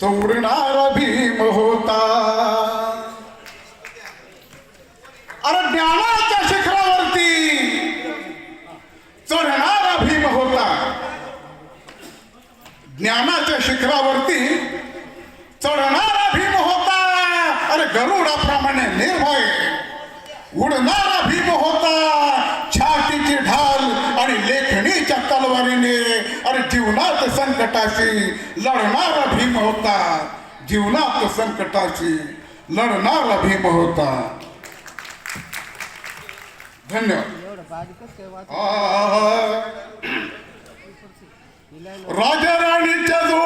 तोडणारा भीम होता. अरे ज्ञानाच्या शिखरावरती चढणारा भीम होता. ज्ञानाच्या शिखरावरती चढणारा भीम होता. अरे गरुडाप्रमाणे निर्भय उडणारा भीम होता. तलवारीने अरे जीवनात संकटाशी लढणारा भीम होता. जीवनात संकटाशी लढणारा भीम होता. धन्यवाद. राजा राणीच्या जोडीला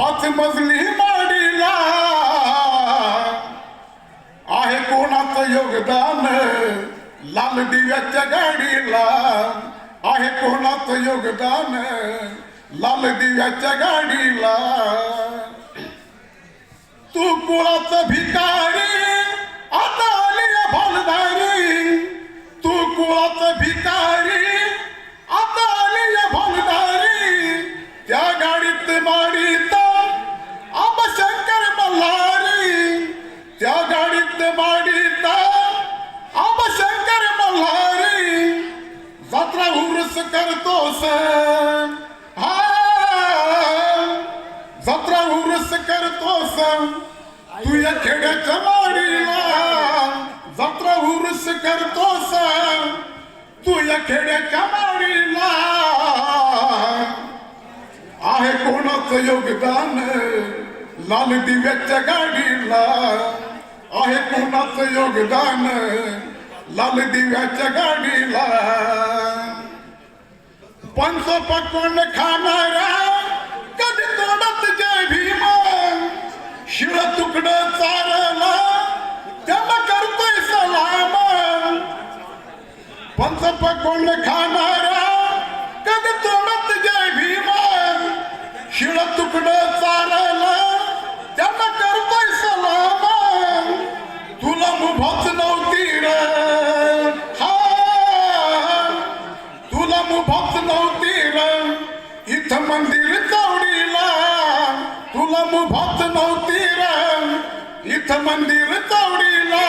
पाच मजली माडीला. आहे कोणाचं योगदान? लाल दिव्याच्या गाडीला. आहे कोणाचं योगदान? लाल दिव्याच्या गाडीला. तू कुळाचं भिकारी आता आली भालदारी हा ah, जत्रा उरुस करतो सण तू या खेड्याच्या माडीला जत्रा उरुस करतो सण तू या खेड्याच्या माडीला आहे कोणाचं योगदान? लाल दिव्याच्या गाडीला आहे कोणाचं योगदान? लाल दिव्याच्या गाडीला पंच पकवून खाणारा कधी तोडत जय भीम शिळ तुकड चारला त्याला करतोय सलाम पंच पकवून खाणारा कधी तोडत जय भीम शिळ तुकड मुभत नव्हती रे. इथं मंदिर चौडीला.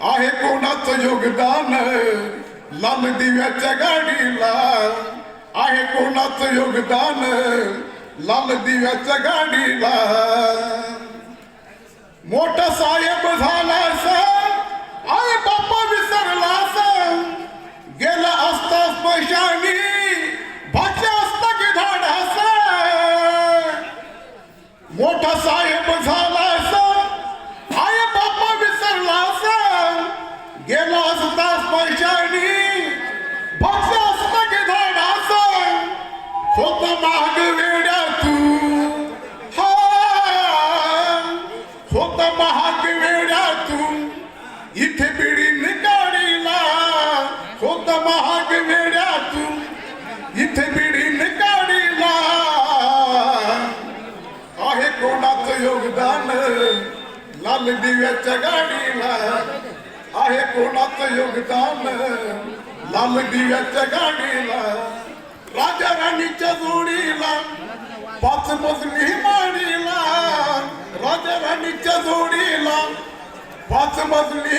आहे कोणाचं योगदान? लाल दिव्याच्या गाडीला. आहे कोणाचं योगदान? लाल दिव्याच्या गाडीला. होत महाग वेड्यातून इथे बिडीन गाडीला आहे कोणाचं योगदान? लाल दिव्याच्या गाडीला. आहे कोणाचं योगदान? लाल दिव्याच्या गाडीला. राजा राणीच्या जोडीला. पाच मजली माडीला. राजा राणीच्या जोडीला. पाच मजली